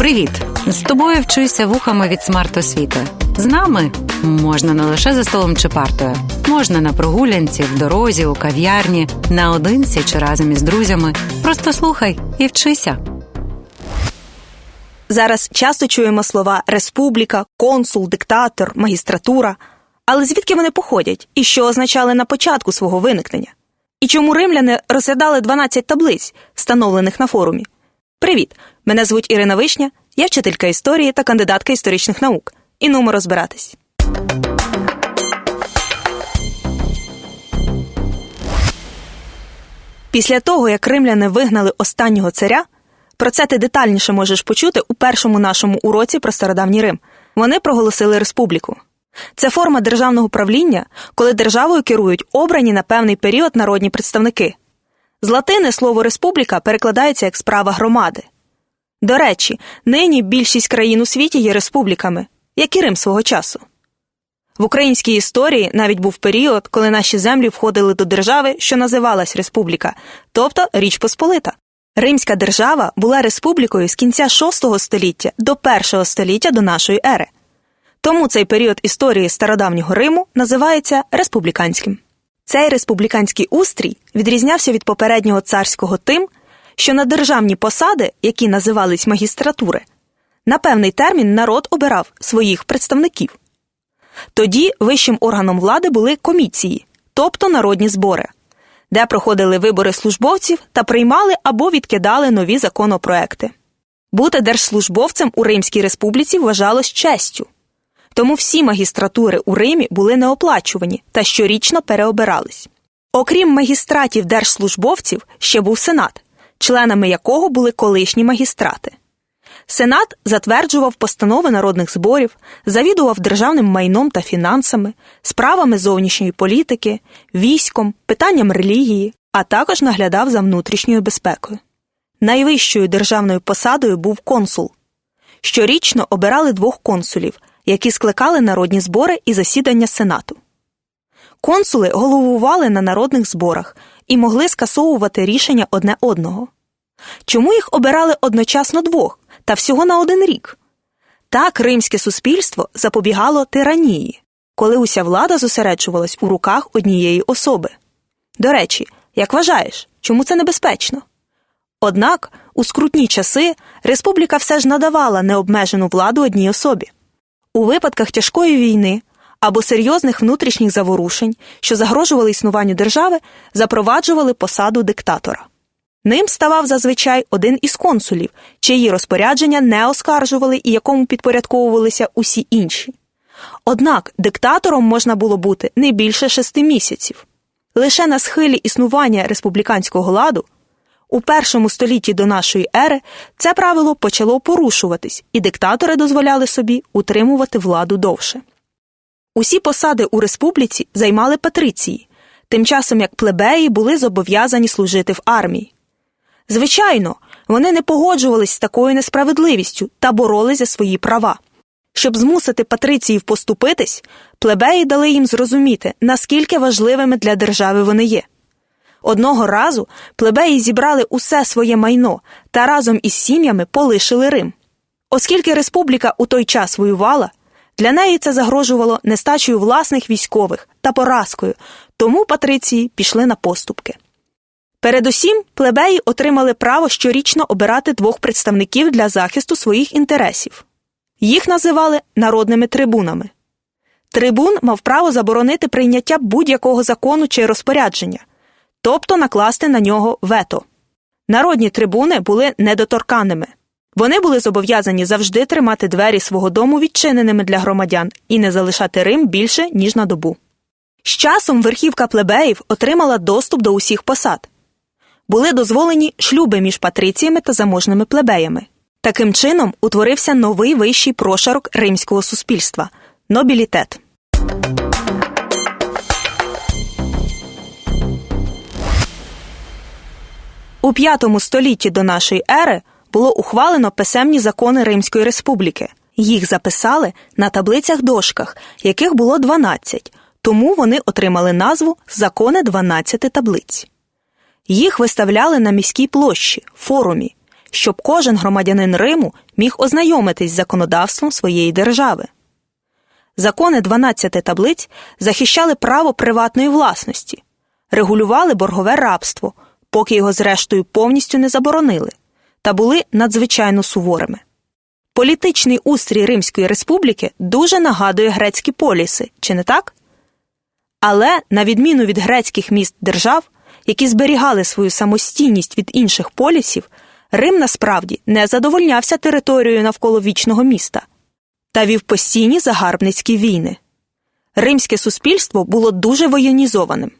Привіт! З тобою вчуся вухами від смарт-освіти. З нами можна не лише за столом чи партою, можна на прогулянці, в дорозі, у кав'ярні, наодинці чи разом із друзями. Просто слухай і вчися. Зараз часто чуємо слова республіка, консул, диктатор, магістратура. Але звідки вони походять і що означали на початку свого виникнення? І чому римляни розглядали 12 таблиць, встановлених на форумі? Привіт! Мене звуть Ірина Вишня, я вчителька історії та кандидатка історичних наук. І нумо розбиратись. Після того, як римляни вигнали останнього царя, про це ти детальніше можеш почути у першому нашому уроці про стародавній Рим. Вони проголосили республіку. Це форма державного правління, коли державою керують обрані на певний період народні представники. З латини слово республіка перекладається як справа громади. До речі, нині більшість країн у світі є республіками, як і Рим свого часу. В українській історії навіть був період, коли наші землі входили до держави, що називалась республіка, тобто Річ Посполита. Римська держава була республікою з кінця VI століття до I століття до нашої ери. Тому цей період історії стародавнього Риму називається республіканським. Цей республіканський устрій відрізнявся від попереднього царського тим, що на державні посади, які називались магістратури, на певний термін народ обирав своїх представників. Тоді вищим органом влади були комісії, тобто народні збори, де проходили вибори службовців та приймали або відкидали нові законопроекти. Бути держслужбовцем у Римській республіці вважалось честю. Тому всі магістратури у Римі були неоплачувані та щорічно переобирались. Окрім магістратів держслужбовців, ще був сенат, членами якого були колишні магістрати. Сенат затверджував постанови народних зборів, завідував державним майном та фінансами, справами зовнішньої політики, військом, питанням релігії, а також наглядав за внутрішньою безпекою. Найвищою державною посадою був консул. Щорічно обирали двох консулів, які скликали народні збори і засідання Сенату. Консули головували на народних зборах і могли скасовувати рішення одне одного. Чому їх обирали одночасно двох та всього на один рік? Так римське суспільство запобігало тиранії, коли уся влада зосереджувалась у руках однієї особи. До речі, як вважаєш, чому це небезпечно? Однак у скрутні часи республіка все ж надавала необмежену владу одній особі. У випадках тяжкої війни або серйозних внутрішніх заворушень, що загрожували існуванню держави, запроваджували посаду диктатора. Ним ставав зазвичай один із консулів, чиї розпорядження не оскаржували і якому підпорядковувалися усі інші. Однак диктатором можна було бути не більше шести місяців. Лише на схилі існування республіканського ладу у першому столітті до нашої ери це правило почало порушуватись, і диктатори дозволяли собі утримувати владу довше. Усі посади у республіці займали патриції, тим часом як плебеї були зобов'язані служити в армії. Звичайно, вони не погоджувались з такою несправедливістю та боролись за свої права. Щоб змусити патриціїв поступитись, плебеї дали їм зрозуміти, наскільки важливими для держави вони є. Одного разу плебеї зібрали усе своє майно та разом із сім'ями полишили Рим. Оскільки республіка у той час воювала, для неї це загрожувало нестачею власних військових та поразкою, тому патриції пішли на поступки. Передусім, плебеї отримали право щорічно обирати двох представників для захисту своїх інтересів. Їх називали народними трибунами. Трибун мав право заборонити прийняття будь-якого закону чи розпорядження, тобто накласти на нього вето. Народні трибуни були недоторканими. Вони були зобов'язані завжди тримати двері свого дому відчиненими для громадян і не залишати Рим більше, ніж на добу. З часом верхівка плебеїв отримала доступ до усіх посад. Були дозволені шлюби між патриціями та заможними плебеями. Таким чином утворився новий вищий прошарок римського суспільства нобілітет. У V столітті до нашої ери було ухвалено писемні закони Римської республіки. Їх записали на таблицях дошках, яких було 12, тому вони отримали назву Закони 12 таблиць. Їх виставляли на міській площі, форумі, щоб кожен громадянин Риму міг ознайомитись з законодавством своєї держави. Закони 12 таблиць захищали право приватної власності, регулювали боргове рабство, поки його зрештою повністю не заборонили, та були надзвичайно суворими. Політичний устрій Римської республіки дуже нагадує грецькі поліси, чи не так? Але, на відміну від грецьких міст держав, які зберігали свою самостійність від інших полісів, Рим насправді не задовольнявся територією навколо вічного міста та вів постійні загарбницькі війни. Римське суспільство було дуже воєнізованим.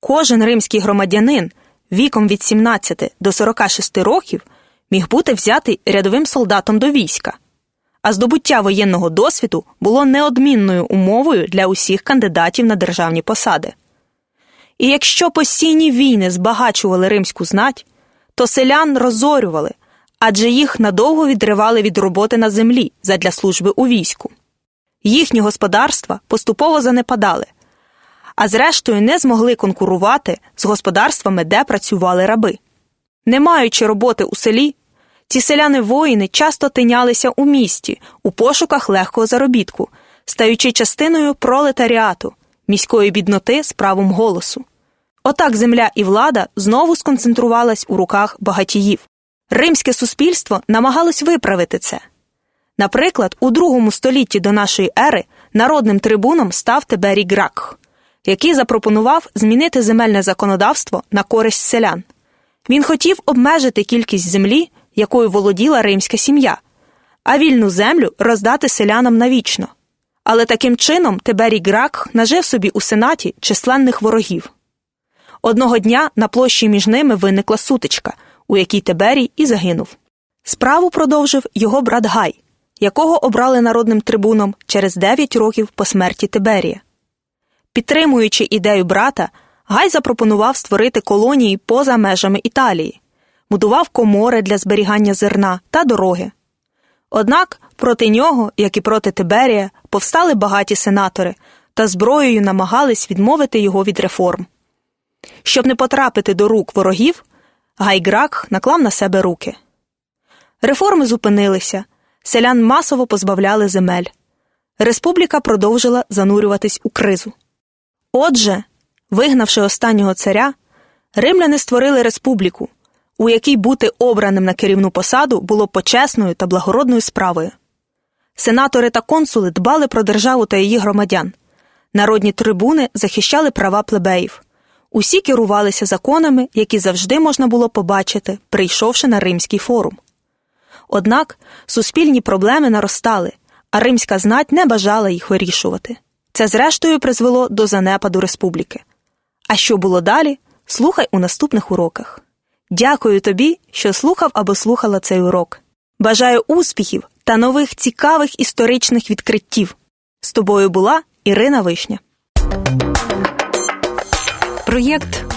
Кожен римський громадянин віком від 17 до 46 років міг бути взятий рядовим солдатом до війська, а здобуття воєнного досвіду було неодмінною умовою для усіх кандидатів на державні посади. І якщо постійні війни збагачували римську знать, то селян розорювали, адже їх надовго відривали від роботи на землі задля служби у війську. Їхні господарства поступово занепадали, а зрештою не змогли конкурувати з господарствами, де працювали раби. Не маючи роботи у селі, ці селяни воїни часто тинялися у місті у пошуках легкого заробітку, стаючи частиною пролетаріату, міської бідноти з правом голосу. Отак земля і влада знову сконцентрувалась у руках багатіїв. Римське суспільство намагалось виправити це. Наприклад, у другому столітті до нашої ери народним трибуном став Тиберій Гракх, який запропонував змінити земельне законодавство на користь селян. Він хотів обмежити кількість землі, якою володіла римська сім'я, а вільну землю роздати селянам навічно. Але таким чином Тиберій Гракх нажив собі у сенаті численних ворогів. Одного дня на площі між ними виникла сутичка, у якій Тиберій і загинув. Справу продовжив його брат Гай, якого обрали народним трибуном через 9 років по смерті Тиберія. Підтримуючи ідею брата, Гай запропонував створити колонії поза межами Італії, будував комори для зберігання зерна та дороги. Однак проти нього, як і проти Тиберія, повстали багаті сенатори та зброєю намагались відмовити його від реформ. Щоб не потрапити до рук ворогів, Гайграк наклав на себе руки. Реформи зупинилися, селян масово позбавляли земель. Республіка продовжила занурюватись у кризу. Отже, вигнавши останнього царя, римляни створили республіку, у якій бути обраним на керівну посаду було почесною та благородною справою. Сенатори та консули дбали про державу та її громадян. Народні трибуни захищали права плебеїв. Усі керувалися законами, які завжди можна було побачити, прийшовши на римський форум. Однак суспільні проблеми наростали, а римська знать не бажала їх вирішувати. Це, зрештою, призвело до занепаду республіки. А що було далі, слухай у наступних уроках. Дякую тобі, що слухав або слухала цей урок. Бажаю успіхів та нових цікавих історичних відкриттів. З тобою була Ірина Вишня. Проєкт